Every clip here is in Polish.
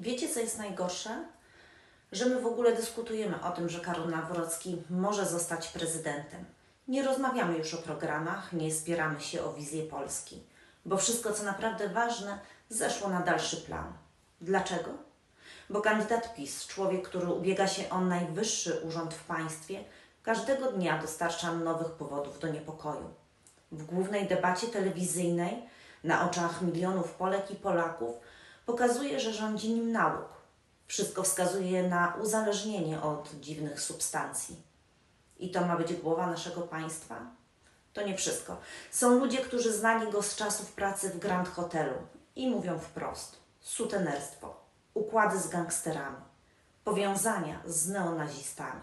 Wiecie, co jest najgorsze? Że my w ogóle dyskutujemy o tym, że Karol Nawrocki może zostać prezydentem. Nie rozmawiamy już o programach, nie spieramy się o wizję Polski, bo wszystko, co naprawdę ważne, zeszło na dalszy plan. Dlaczego? Bo kandydat PiS, człowiek, który ubiega się o najwyższy urząd w państwie, każdego dnia dostarcza nowych powodów do niepokoju. W głównej debacie telewizyjnej, na oczach milionów Polek i Polaków, pokazuje, że rządzi nim nauk. Wszystko wskazuje na uzależnienie od dziwnych substancji. I to ma być głowa naszego państwa? To nie wszystko. Są ludzie, którzy znali go z czasów pracy w Grand Hotelu i mówią wprost: sutenerstwo, układy z gangsterami, powiązania z neonazistami.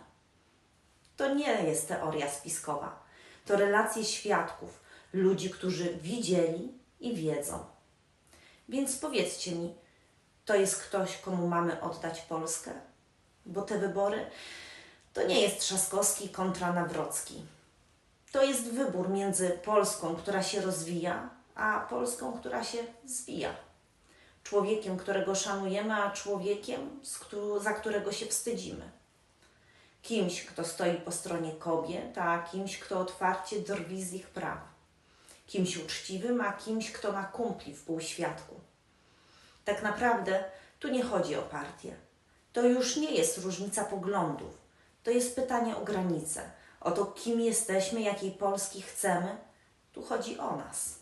To nie jest teoria spiskowa. To relacje świadków, ludzi, którzy widzieli i wiedzą. Więc powiedzcie mi, to jest ktoś, komu mamy oddać Polskę? Bo te wybory to nie jest Trzaskowski kontra Nawrocki. To jest wybór między Polską, która się rozwija, a Polską, która się zwija. Człowiekiem, którego szanujemy, a człowiekiem, za którego się wstydzimy. Kimś, kto stoi po stronie kobiet, a kimś, kto otwarcie drwi z ich praw. Kimś uczciwym, a kimś, kto ma kumpli w półświadku. Tak naprawdę tu nie chodzi o partię. To już nie jest różnica poglądów. To jest pytanie o granice, o to, kim jesteśmy, jakiej Polski chcemy. Tu chodzi o nas,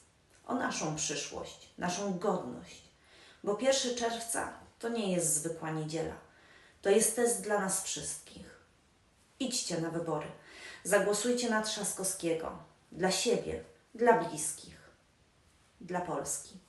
o naszą przyszłość, naszą godność. Bo 1 czerwca to nie jest zwykła niedziela. To jest test dla nas wszystkich. Idźcie na wybory. Zagłosujcie na Trzaskowskiego. Dla siebie, dla bliskich, dla Polski.